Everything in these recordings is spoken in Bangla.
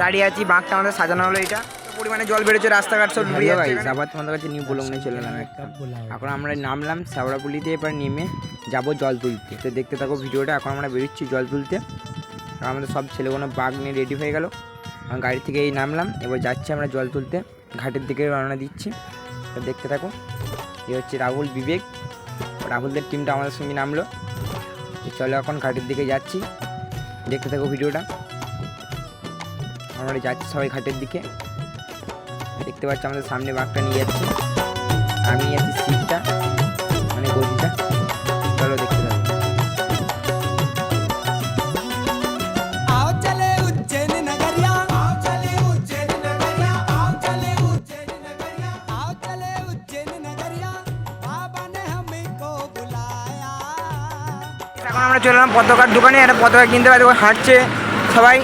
দাঁড়িয়ে আছি বাঁকটা আমাদের সাজানো হলো এটা। পরিমাণে জল বেড়েছে রাস্তাঘাট সব ডুবে যাচ্ছে আবার তোমাদের কাছে নিউ ব্লগ নিয়ে চলে এলাম একটা। এখন আমরা নামলাম শ্যাওড়াপুলিতে এবার নেমে যাব জল তুলতে। তো দেখতে থাকো ভিডিওটা এখন আমরা বেরোচ্ছি জল তুলতে। আমাদের সব ছেলেগুলো বাঘ নিয়ে রেডি হয়ে গেল। আমি গাড়ি থেকে এই নামলাম এবার যাচ্ছি আমরা জল তুলতে। ঘাটের দিকে রওনা দিচ্ছি। তো দেখতে থাকো এ হচ্ছে রাহুল বিবেক। রাহুলদের টিমটা আমাদের সঙ্গে নামলো। চলো এখন ঘাটের দিকে যাচ্ছি। দেখতে থাকো ভিডিওটা। আমরা যাচ্ছি সবাই ঘাটের দিকে। দেখতে পাচ্ছি আমাদের সামনে বাঘটা নিয়ে যাচ্ছে। আমি যাচ্ছি সিটটা এখন আমরা চলে এলাম পতাকার দোকানে একটা পতাকা কিনতে পারি হাঁটছে সবাই।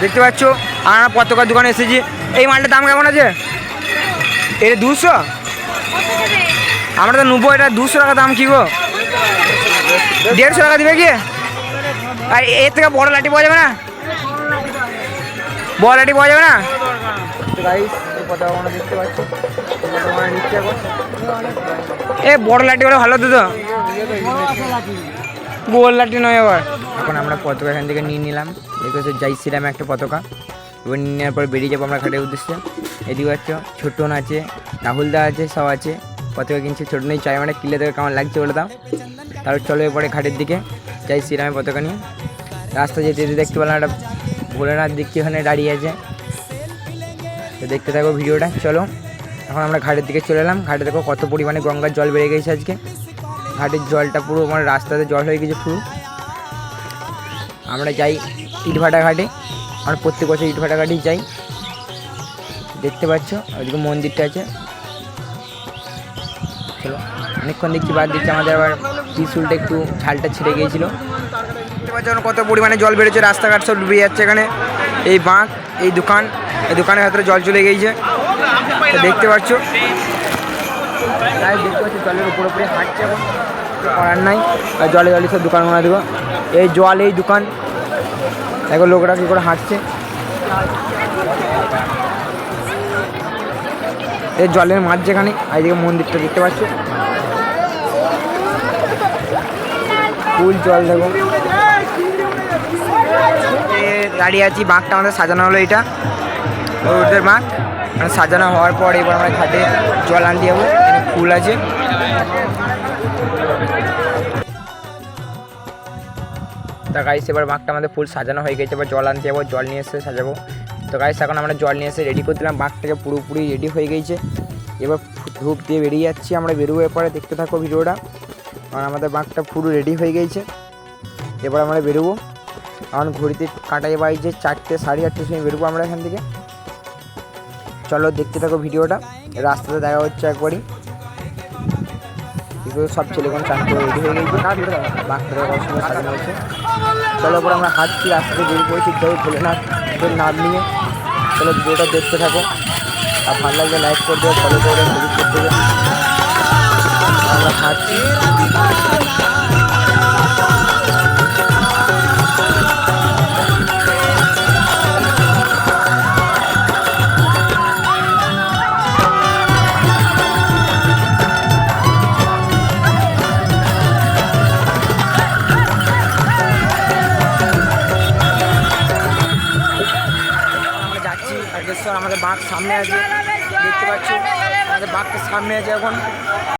দেখতে পাচ্ছ, আর আমরা পতাকার দোকানে এসেছি। এই মালটার দাম কেমন আছে? এটা দুশো? আমরা তো নেব, এটা দুশো টাকা দাম কি গো? দেড়শো টাকা দিবে কি? আর এর থেকে বড় লাঠি পাওয়া যাবে না? বড় লাঠি পাওয়া যাবে না? এ বড় লাঠি হলে ভালো তো। গোল নয় আবার। এখন আমরা পতাকা এখান থেকে নিয়ে নিলাম। হচ্ছে জয় শ্রীরাম একটা পতাকা। এবার নিয়ে নেওয়ার পর বেরিয়ে যাব আমরা ঘাটের উদ্দেশ্যে। এদিকে হচ্ছে ছোটন আছে রাহুলদা আছে, সব আছে। পতাকা কিনছে, ছোট নেই চাই মানে কিলে থেকে কেমন লাগছে বলে দাও। তারপর চলো এরপরে ঘাটের দিকে। যাই শ্রীরামের পতাকা নিয়ে। রাস্তা যেতে যেতে দেখতে পেলাম একটা ভোলেনাথ ওখানে দাঁড়িয়ে আছে। তো দেখতে থাকো ভিডিওটা। চলো, এখন আমরা ঘাটের দিকে চলে এলাম। ঘাটে দেখো কত পরিমাণে গঙ্গার জল বেড়ে গেছে আজকে। ঘাটের জলটা পুরো মানে রাস্তাতে জল হয়ে গেছে পুরো। আমরা যাই ইটভাটা ঘাটে। আমরা প্রত্যেক বছর ইটভাটা ঘাটেই যাই। দেখতে পাচ্ছ ওইদিকে মন্দিরটা আছে। চলো, অনেকক্ষণ দেখছি, বাদ দিচ্ছি আমাদের আবার ত্রিশুলটা একটু ঝালটা ছিঁড়ে গিয়েছিল। কত পরিমাণে জল বেড়েছে রাস্তাঘাট সব ডুবে যাচ্ছে এখানে। এই বাঁক, এই দোকান, এই দোকানের ভেতরে জল চলে গিয়েছে। দেখতে পাচ্ছ তাই দেখতে পাচ্ছি জলের উপর উপরে হাঁটছে এখন করার নাই। জলে জলে সব দোকান বানা দেবো। এই জল, এই দোকান। দেখো লোকরা কী করে হাঁটছে। এই জলের মাঝ যেখানে, আর এদিকে মন্দিরটা দেখতে পাচ্ছ। ফুল জল দেখো। দাঁড়িয়ে আছি বাঁকটা আমাদের সাজানো হলো এটা। ওদের বাঁক মানে সাজানো হওয়ার পর এবার আমরা ঘাটে জল আনতে যাব। ফুল আছে। তা গাইস এবার বাঁকটা আমাদের ফুল সাজানো হয়ে গেছে। এবার জল আনতে যাব, জল নিয়ে এসে সাজাবো। তো গাইস এখন আমরা জল নিয়ে এসে রেডি করে দিলাম। বাঁকটাকে পুরোপুরি রেডি হয়ে গেছে। এবার ধূপ দিয়ে বেরিয়ে যাচ্ছি। আমরা বেরোবো এরপরে। দেখতে থাকো ভিডিওটা। কারণ আমাদের বাঁকটা পুরো রেডি হয়ে গেছে। এবার আমরা বেরোবো। এখন ঘড়িতে কাটাই বাজছে চারটে, সাড়ে চারটের সময় বেরোবো আমরা এখান থেকে। চলো দেখতে থাকো ভিডিওটা। রাস্তাতে দেখা হচ্ছে একবারই। সব ছেলেগুলো চান করে রেডি হয়ে গেছে বাঁকটা অসুবিধা সাজানো হয়েছে। চলো পরে আমরা হাঁটছি, রাস্তাতে বেরিয়ে পড়েছি জয় না কেউ নাম নিয়ে চলো ভিডিওটা দেখতে থাকো। আর ভালো লাগলে লাইক করে দেবো ফলো করে তারকেশ্বর আমাদের বাঘ সামনে আছে। দেখতে পাচ্ছি? আমাদের বাঘটা সামনে আছে এখন।